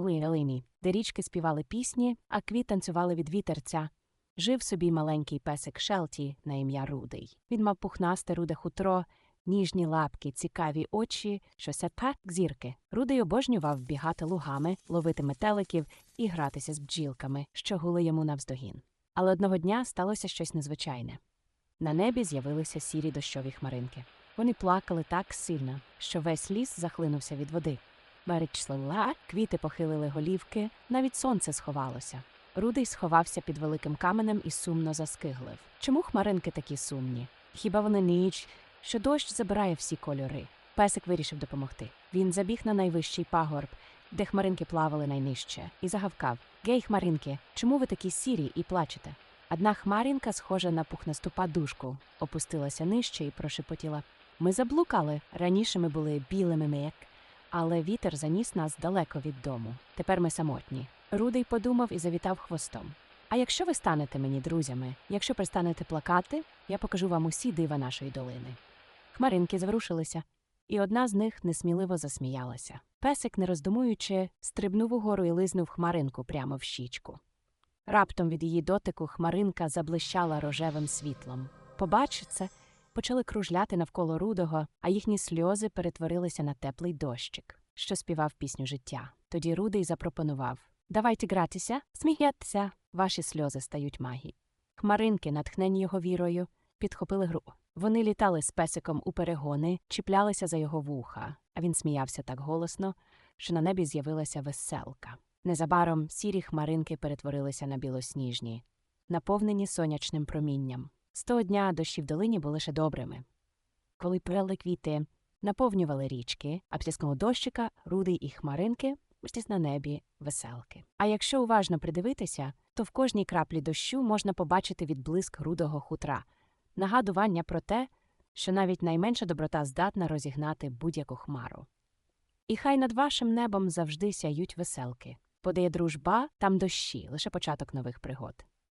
Лині, де річки співали пісні, а квіт танцювали від вітерця. Жив собі маленький песик Шелті на ім'я Рудий. Він мав пухнасте руде хутро, ніжні лапки, цікаві очі, що сепак зірки. Рудий обожнював бігати лугами, ловити метеликів і гратися з бджілками, що гули йому навздогін. Але одного дня сталося щось незвичайне. На небі з'явилися сірі дощові хмаринки. Вони плакали так сильно, що весь ліс захлинувся від води. Береч слила, квіти похилили голівки, навіть сонце сховалося. Рудий сховався під великим каменем і сумно заскиглив. Чому хмаринки такі сумні? Хіба вони ніч, що дощ забирає всі кольори? Песик вирішив допомогти. Він забіг на найвищий пагорб, де хмаринки плавали найнижче, і загавкав Гей, хмаринки, чому ви такі сірі і плачете? Одна хмаринка, схожа на пухнасту падушку, опустилася нижче і прошепотіла Ми заблукали. Раніше ми були білими мек, але вітер заніс нас далеко від дому. Тепер ми самотні. Рудий подумав і завітав хвостом. А якщо ви станете мені друзями, якщо перестанете плакати, я покажу вам усі дива нашої долини. Хмаринки зворушилися, і одна з них несміливо засміялася. Песик, не роздумуючи, стрибнув угору і лизнув хмаринку прямо в щічку. Раптом від її дотику хмаринка заблищала рожевим світлом. Побачив це, почали кружляти навколо рудого, а їхні сльози перетворилися на теплий дощик, що співав пісню життя. Тоді рудий запропонував Давайте гратися, сміятися, ваші сльози стають магії. Хмаринки, натхнені його вірою, підхопили гру. Вони літали з песиком у перегони, чіплялися за його вуха, а він сміявся так голосно, що на небі з'явилася веселка. Незабаром сірі хмаринки перетворилися на білосніжні, наповнені сонячним промінням. З того дня дощі в долині були ще добрими. Коли прели квіти, наповнювали річки, а після дощика, рудий і хмаринки Ось на небі веселки. А якщо уважно придивитися, то в кожній краплі дощу можна побачити відблиск рудого хутра, нагадування про те, що навіть найменша доброта здатна розігнати будь-яку хмару. І хай над вашим небом завжди сяють веселки. Подає дружба, там дощі, лише початок нових пригод.